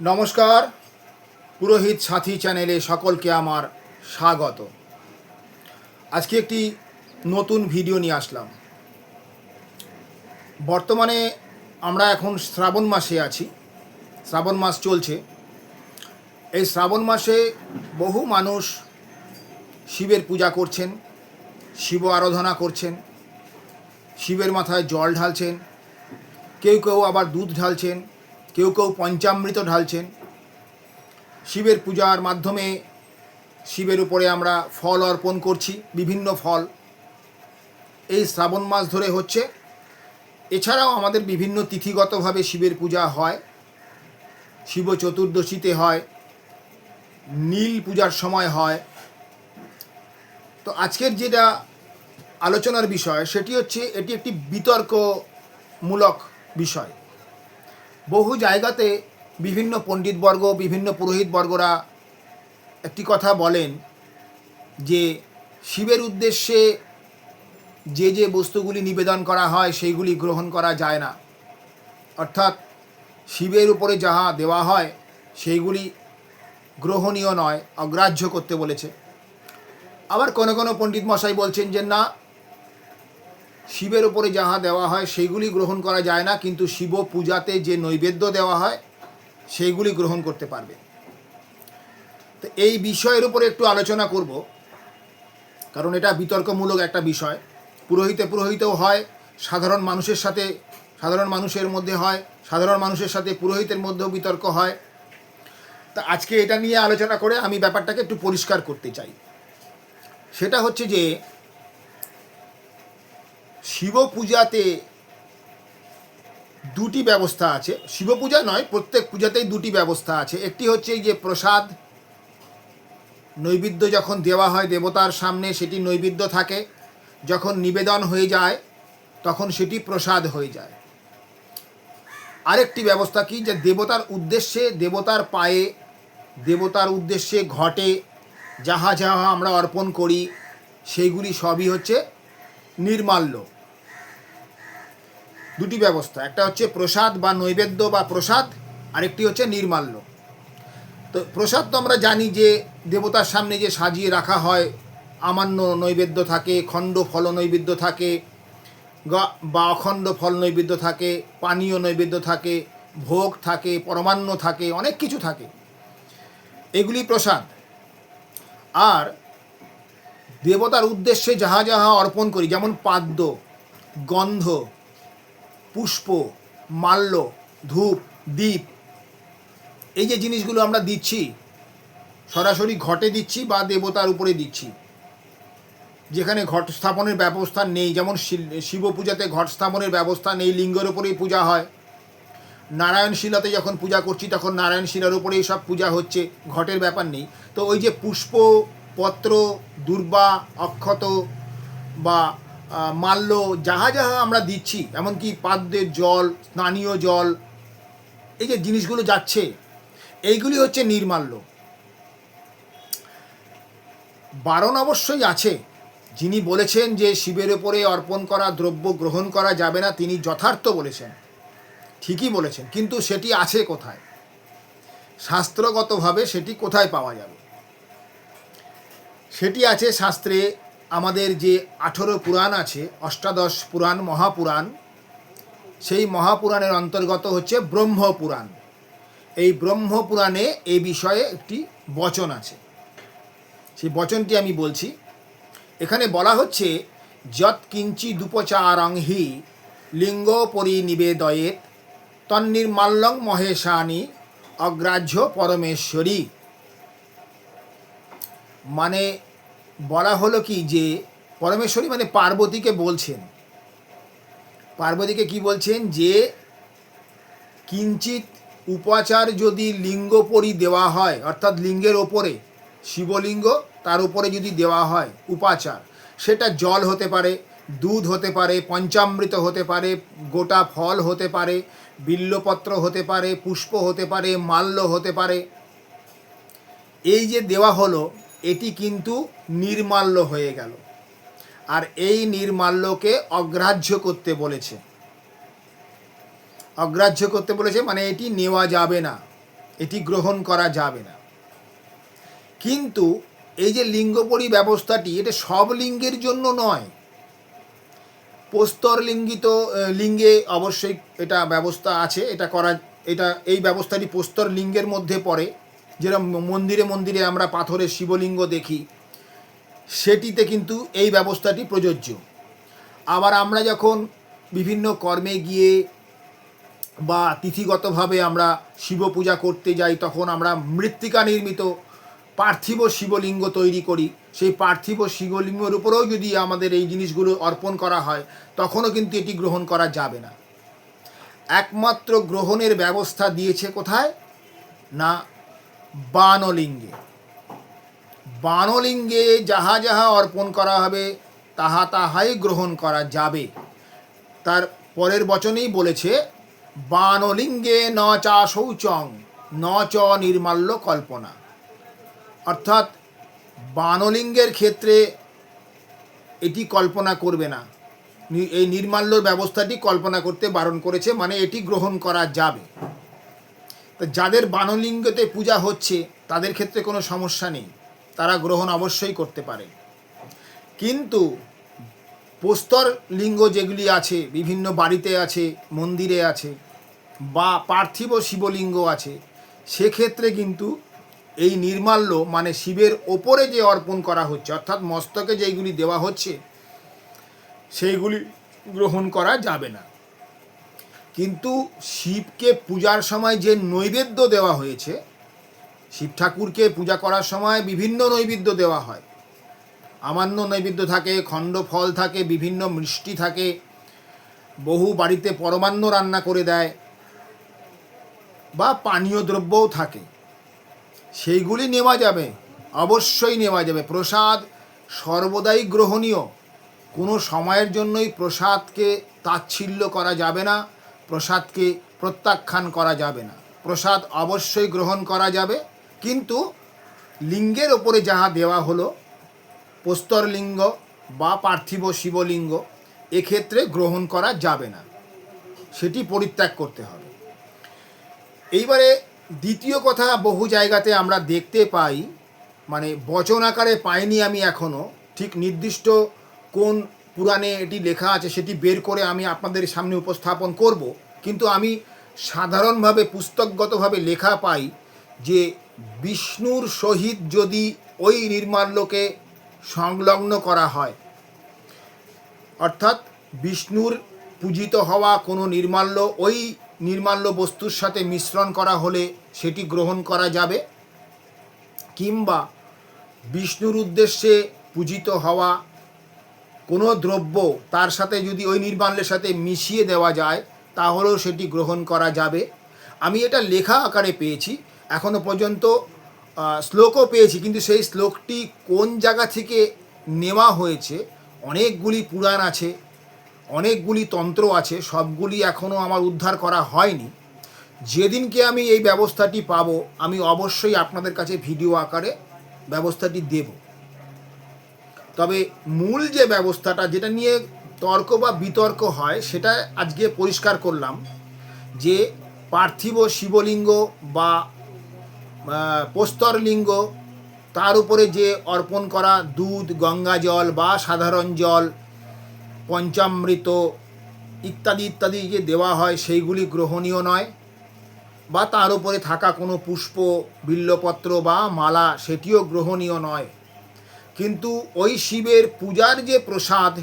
নমস্কার, পুরোহিত সাথী চ্যানেলে সকলকে আমার স্বাগত। আজকে একটি নতুন ভিডিও নিয়ে আসলাম। বর্তমানে আমরা এখন শ্রাবণ মাসে আছি, শ্রাবণ মাস চলছে। এই শ্রাবণ মাসে বহু মানুষ শিবের পূজা করছেন, শিব আরাধনা করছেন, শিবের মাথায় জল ঢালছেন, কেউ কেউ আবার দুধ ঢালছেন কেউ কেউ পঞ্চামৃত ঢালছেন। শিবের পূজার মাধ্যমে শিবের উপরে আমরা ফল অর্পণ করছি, বিভিন্ন ফল। এই শ্রাবণ মাস ধরে হচ্ছে। এছাড়াও আমাদের বিভিন্ন তিথিগতভাবে শিবের পূজা হয়। শিব চতুর্দশীতে হয়, নীল পূজার সময় হয়। তো আজকের যেটা আলোচনার বিষয়, সেটি হচ্ছে এটি একটি বিতর্কমূলক বিষয়। বহু জায়গাতে বিভিন্ন পণ্ডিতবর্গ, বিভিন্ন পুরোহিতবর্গরা একটি কথা বলেন যে শিবের উদ্দেশ্যে যে যে বস্তুগুলি নিবেদন করা হয় সেইগুলি গ্রহণ করা যায় না। অর্থাৎ শিবের উপরে যাহা দেওয়া হয় সেইগুলি গ্রহণীয় নয়, অগ্রাহ্য করতে বলেছে। আবার কোনো কোনো পণ্ডিত মশাই বলছেন যে না শিবের ওপরে যাহা দেওয়া হয়, সেইগুলি গ্রহণ করা যায় না, কিন্তু শিব পূজাতে যে নৈবেদ্য দেওয়া হয়, সেইগুলি গ্রহণ করতে পারবে। তো এই বিষয়ের উপরে একটু আলোচনা করব, কারণ এটা বিতর্কমূলক একটা বিষয়। পুরোহিতে পুরোহিতেও হয়, সাধারণ মানুষের সাথে, সাধারণ মানুষের মধ্যে হয়, সাধারণ মানুষের সাথে পুরোহিতের মধ্যেও বিতর্ক হয়। তা আজকে এটা নিয়ে আলোচনা করে আমি ব্যাপারটাকে একটু পরিষ্কার করতে চাই। সেটা হচ্ছে যে শিব পূজাতে দুটি ব্যবস্থা আছে। শিব পূজা নয়, প্রত্যেক পূজাতেই দুটি ব্যবস্থা আছে। একটি হচ্ছে যে প্রসাদ, নৈবেদ্য যখন দেওয়া হয় দেবতার সামনে, সেটি নৈবেদ্য থাকে। যখন নিবেদন হয়ে যায়, তখন সেটি প্রসাদ হয়ে যায়। আরেকটি ব্যবস্থা কি? যে দেবতার উদ্দেশ্যে, দেবতার পায়ে, দেবতার উদ্দেশ্যে ঘটে, যাহা যাহা আমরা অর্পণ করি, সেইগুলি সবই হচ্ছে নির্মাল্য। দুটি ব্যবস্থা, একটা হচ্ছে প্রসাদ বা নৈবেদ্য বা প্রসাদ, আরেকটি হচ্ছে নির্মাল্য। তো প্রসাদ তো আমরা জানি যে দেবতার সামনে যে সাজিয়ে রাখা হয়, আমান্য নৈবেদ্য থাকে, খণ্ড ফল নৈবেদ্য থাকে বা অখণ্ড ফল নৈবেদ্য থাকে, পানীয় নৈবেদ্য থাকে, ভোগ থাকে, পরমান্ন থাকে, অনেক কিছু থাকে। এগুলি প্রসাদ। আর দেবতার উদ্দেশ্যে যাহা যাহা অর্পণ করি, যেমন পাদ্য, গন্ধ পুষ্প, মাল্য, ধূপ দ্বীপ এই যে জিনিসগুলো আমরা দিচ্ছি, সরাসরি ঘটে দিচ্ছি বা দেবতার উপরে দিচ্ছি। যেখানে ঘট স্থাপনের ব্যবস্থা নেই, যেমন শিব পূজাতে ঘট স্থাপনের ব্যবস্থা নেই, লিঙ্গের ওপরেই পূজা হয়। নারায়ণশিলাতে যখন পূজা করছি, তখন নারায়ণ শিলার উপরেই সব পূজা হচ্ছে, ঘটের ব্যাপার নেই। তো ওই যে পুষ্প, পত্র, দুর্বা, অক্ষত বা মাল্য যাহা যাহা আমরা দিচ্ছি, এমনকি পাদ্যের জল, স্নানীয় জল, এই যে জিনিসগুলো যাচ্ছে, এইগুলি হচ্ছে নির্মাল্য। বারণ অবশ্যই আছে। যিনি বলেছেন যে শিবের ওপরে অর্পণ করা, দ্রব্য গ্রহণ করা যাবে না, তিনি যথার্থ বলেছেন। ঠিকই বলেছেন, কিন্তু সেটি আছে কোথায়? শাস্ত্রগতভাবে সেটি কোথায় পাওয়া যাবে? সেটি আছে শাস্ত্রে আমাদের যে আঠেরো পুরাণ আছে, অষ্টাদশ পুরাণ, মহাপুরাণ, সেই মহাপুরাণের অন্তর্গত হচ্ছে ব্রহ্মপুরাণ। এই ব্রহ্মপুরাণে এই বিষয়ে একটি বচন আছে। সেই বচনটি আমি বলছি। এখানে বলা হচ্ছে, যৎ কিঞ্চি দুপচারং হি লিঙ্গ পরিনিবেদয়েত তন্নির্মাল্যং মহেশানি অগ্রাহ্য পরমেশ্বরী। মানে বলা হলো কি যে পরমেশ্বরী মানে পার্বতীকে বলছেন। পার্বতীকে কি বলছেন? যে কিঞ্চিত উপাচার যদি লিঙ্গ পরি দেওয়া হয়, অর্থাৎ লিঙ্গের ওপরে, শিবলিঙ্গ, তার উপরে যদি দেওয়া হয় উপাচার, সেটা জল হতে পারে, দুধ হতে পারে, পঞ্চামৃত হতে পারে, গোটা ফল হতে পারে, বিল্লপত্র হতে পারে, পুষ্প হতে পারে, মাল্য হতে পারে। এই যে দেওয়া হলো এটি কিন্তু নির্মাল্য হয়ে গেল। আর এই নির্মাল্যকে অগ্রাহ্য করতে বলেছে। অগ্রাহ্য করতে বলেছে মানে এটি নেওয়া যাবে না। এটি গ্রহণ করা যাবে না। কিন্তু এই যে লিঙ্গপরি ব্যবস্থাটি, এটা সব লিঙ্গের জন্য নয়। পোস্তর লিঙ্গিত লিঙ্গে অবশ্যই এটা ব্যবস্থা আছে, এটা করা, এটা, এই ব্যবস্থাটি প্রস্তর লিঙ্গের মধ্যে পড়ে। যেরকম মন্দিরে মন্দিরে আমরা পাথরের শিবলিঙ্গ দেখি, সেটিতে কিন্তু এই ব্যবস্থাটি প্রযোজ্য। আবার আমরা যখন বিভিন্ন কর্মে গিয়ে বা তিথিগতভাবে আমরা শিব পূজা করতে যাই, তখন আমরা মৃত্তিকা নির্মিত পার্থিব শিবলিঙ্গ তৈরি করি। সেই পার্থিব শিবলিঙ্গের উপরেও যদি আমাদের এই জিনিসগুলো অর্পণ করা হয়, তখনও কিন্তু এটি গ্রহণ করা যাবে না। একমাত্র গ্রহণের ব্যবস্থা দিয়েছে কোথায়? না বানলিঙ্গে। বানলিঙ্গে যাহা যাহা অর্পণ করা হবে, তাহা তাহাই গ্রহণ করা যাবে। তার পরের বচনেই বলেছে, বানলিঙ্গে ন চা শৌচং, ন চ নির্মাল্য কল্পনা। অর্থাৎ, বানলিঙ্গের ক্ষেত্রে এটি কল্পনা করবে না। এই নির্মাল্যর ব্যবস্থাটি কল্পনা করতে বারণ করেছে মানে এটি গ্রহণ করা যাবে। তো যাদের বানলিঙ্গতে পূজা হচ্ছে, তাদের ক্ষেত্রে কোনো সমস্যা নেই। তারা গ্রহণ অবশ্যই করতে পারে কিন্তু প্রস্তর লিঙ্গ যেগুলি আছে, বিভিন্ন বাড়িতে আছে, মন্দিরে আছে, বা পার্থিব শিবলিঙ্গ আছে, সেক্ষেত্রে কিন্তু এই নির্মাল্য মানে শিবের ওপরে যে অর্পণ করা হচ্ছে, অর্থাৎ মস্তকে যেইগুলি দেওয়া হচ্ছে, সেইগুলি গ্রহণ করা যাবে না। কিন্তু শিবকে পূজার সময় যে নৈবেদ্য দেওয়া হয়েছে, শিব ঠাকুরকে পূজা করার সময় বিভিন্ন নৈবেদ্য দেওয়া হয়। আমান্য নৈবেদ্য থাকে, খণ্ড ফল থাকে, বিভিন্ন মিষ্টি থাকে, বহু বাড়িতে পরমান্ন রান্না করে দেয় বা পানীয় দ্রব্যও থাকে। সেইগুলি নেওয়া যাবে, অবশ্যই নেওয়া যাবে। প্রসাদ সর্বদাই গ্রহণীয়। কোনো সময়ের জন্যই প্রসাদকে তাচ্ছিল্য করা যাবে না। প্রসাদকে প্রত্যাখ্যান করা যাবে না। প্রসাদ অবশ্যই গ্রহণ করা যাবে, কিন্তু লিঙ্গের ওপরে যাহা দেওয়া হলো প্রস্তর লিঙ্গ বা পার্থিব শিবলিঙ্গ, এক্ষেত্রে গ্রহণ করা যাবে না। সেটি পরিত্যাগ করতে হবে। এইবারে দ্বিতীয় কথা, বহু জায়গাতে আমরা দেখতে পাই মানে বচন আকারে পাইনি আমি এখনও ঠিক নির্দিষ্ট কোন পুরাণে এটি লেখা আছে, সেটি বের করে আমি আপনাদের সামনে উপস্থাপন করব। কিন্তু আমি সাধারণভাবে, পুস্তকগতভাবে লেখা পাই যে বিষ্ণুর সহিত যদি ওই নির্মাল্যকে সংলগ্ন করা হয়, অর্থাৎ বিষ্ণুর পূজিত হওয়া কোনো নির্মাল্য ওই নির্মাল্য বস্তুর সাথে মিশ্রণ করা হলে সেটি গ্রহণ করা যাবে, কিংবা বিষ্ণুর উদ্দেশ্যে পূজিত হওয়া কোনো দ্রব্য তার সাথে যদি ওই নির্মাল্যের সাথে মিশিয়ে দেওয়া যায়, তাহলেও সেটি গ্রহণ করা যাবে। আমি এটা লেখা আকারে পেয়েছি, এখনও পর্যন্ত শ্লোকও পেয়েছি, কিন্তু সেই শ্লোকটি কোন জায়গা থেকে নেওয়া হয়েছে, অনেকগুলি পুরাণ আছে, অনেকগুলি তন্ত্র আছে, সবগুলি এখনও আমার উদ্ধার করা হয়নি। যেদিনকে আমি এই ব্যবস্থাটি পাবো, আমি অবশ্যই আপনাদের কাছে ভিডিও আকারে ব্যবস্থাটি দেব। তবে মূল যে ব্যবস্থাটা যেটা নিয়ে তর্ক বা বিতর্ক হয় সেটা আজকে পরিষ্কার করলাম যে পার্থিব শিবলিঙ্গ বা আহ, প্রস্তর লিঙ্গ তার উপরে যে অর্পণ করা দুধ গঙ্গা জল বা সাধারণ জল পঞ্চামৃত ইত্যাদি ইত্যাদি যে দেওয়া হয় সেইগুলি গ্রহণীয় নয়। বা তার উপরে থাকা কোনো পুষ্প বিল্লপত্র বা মালা সেটিও গ্রহণীয় নয়। কিন্তু ওই শিবের পূজার যে প্রসাদ,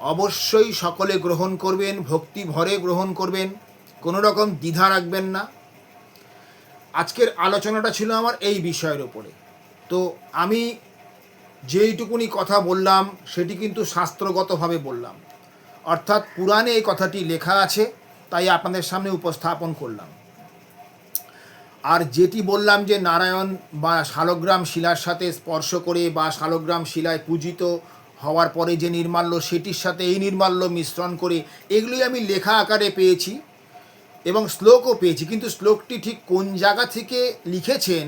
অবশ্যই সকলে গ্রহণ করবেন, ভক্তি ভরে গ্রহণ করবেন, কোনো রকম দ্বিধা রাখবেন না। আজকের আলোচনাটা ছিল আমার এই বিষয়ের ওপরে তো আমি যেইটুকুনি কথা বললাম, সেটি কিন্তু শাস্ত্রগতভাবে বললাম। অর্থাৎ পুরাণে এই কথাটি লেখা আছে, তাই আপনাদের সামনে উপস্থাপন করলাম। আর যেটি বললাম যে নারায়ণ বা শালগ্রাম শিলার সাথে স্পর্শ করে বা শালগ্রাম শিলায় পূজিত হওয়ার পরে যে নির্মাল্য, সেটির সাথে এই নির্মাল্য মিশ্রণ করে এগুলি আমি লেখা আকারে পেয়েছি এবং শ্লোকও পেয়েছি। কিন্তু শ্লোকটি ঠিক কোন জায়গা থেকে লিখেছেন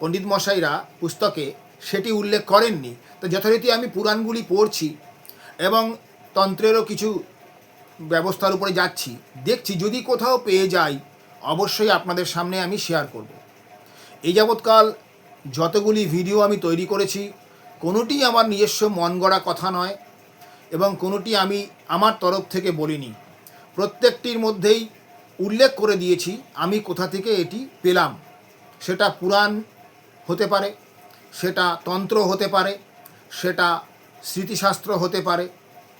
পণ্ডিত মশাইরা পুস্তকে, সেটি উল্লেখ করেননি। তো যথারীতি আমি পুরাণগুলি পড়ছি এবং তন্ত্রেরও কিছু ব্যবস্থার উপরে যাচ্ছি। দেখছি, যদি কোথাও পেয়ে যাই অবশ্যই আপনাদের সামনে আমি শেয়ার করব। এই যাবৎকাল যতগুলি ভিডিও আমি তৈরি করেছি, কোনোটি আমার নিজস্ব মন গড়া কথা নয় এবং কোনোটি আমি আমার তরফ থেকে বলিনি। প্রত্যেকটির মধ্যেই উল্লেখ করে দিয়েছি, আমি কোথা থেকে এটি পেলাম। সেটা পুরাণ হতে পারে, সেটা তন্ত্র হতে পারে, সেটা স্মৃতিশাস্ত্র হতে পারে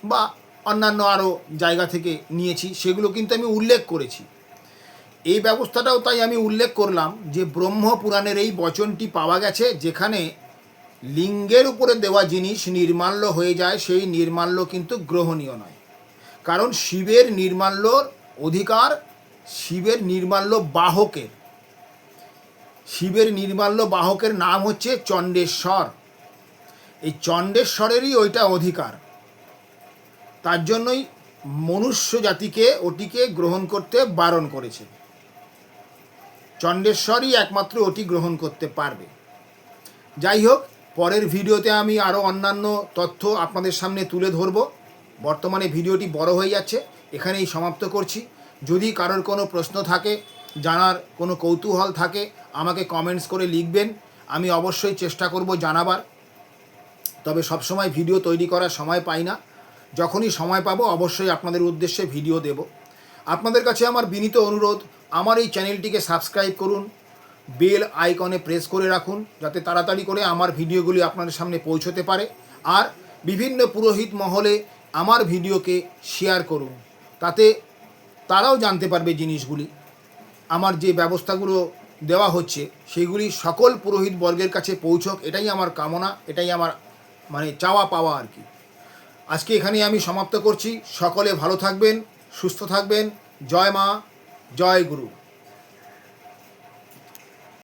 বা অন্যান্য আরও জায়গা থেকে নিয়েছি, সেগুলো কিন্তু আমি উল্লেখ করেছি। এই ব্যবস্থাটাও তাই আমি উল্লেখ করলাম যে ব্রহ্ম পুরাণের এই বচনটি পাওয়া গেছে যেখানে লিঙ্গের উপরে দেওয়া জিনিস নির্মাল্য হয়ে যায়, সেই নির্মাল্য কিন্তু গ্রহণীয় নয়। কারণ শিবের নির্মাল্যর অধিকার শিবের নির্মাল্য বাহকের। শিবের নির্মাল্য বাহকের নাম হচ্ছে চণ্ডেশ্বর। এই চণ্ডেশ্বরেরই ওইটা অধিকার। তার জন্যই মনুষ্য জাতিকে ওটিকে গ্রহণ করতে বারণ করেছে। চণ্ডেশ্বরই একমাত্র ওটি গ্রহণ করতে পারবে। যাই হোক পরের ভিডিওতে আমি আরও অন্যান্য তথ্য আপনাদের সামনে তুলে ধরব। বর্তমানে ভিডিওটি বড় হয়ে যাচ্ছে, এখানেই সমাপ্ত করছি। যদি কারোর কোনো প্রশ্ন থাকে, জানার কোনো কৌতূহল থাকে, আমাকে কমেন্টস করে লিখবেন, আমি অবশ্যই চেষ্টা করব জানাবার। তবে সবসময় ভিডিও তৈরি করার সময় পাই না। যখনই সময় পাবো, অবশ্যই আপনাদের উদ্দেশ্যে ভিডিও দেব। আপনাদের কাছে আমার বিনীত অনুরোধ আমার এই চ্যানেলটিকে সাবস্ক্রাইব করুন, বেল আইকনে প্রেস করে রাখুন, যাতে তাড়াতাড়ি করে আমার ভিডিওগুলি আপনাদের সামনে পৌঁছতে পারে। আর বিভিন্ন পুরোহিত মহলে আমার ভিডিওকে শেয়ার করুন, তাতে তারাও জানতে পারবে জিনিসগুলি। আমার যে ব্যবস্থাগুলো দেওয়া হচ্ছে, সেগুলি সকল পুরোহিত বর্গের কাছে পৌঁছক, এটাই আমার কামনা, এটাই আমার মানে চাওয়া পাওয়া আর কি। আজকে এখানে আমি সমাপ্ত করছি। সকলে ভালো থাকবেন, সুস্থ থাকবেন। জয় মা। জয় গুরু।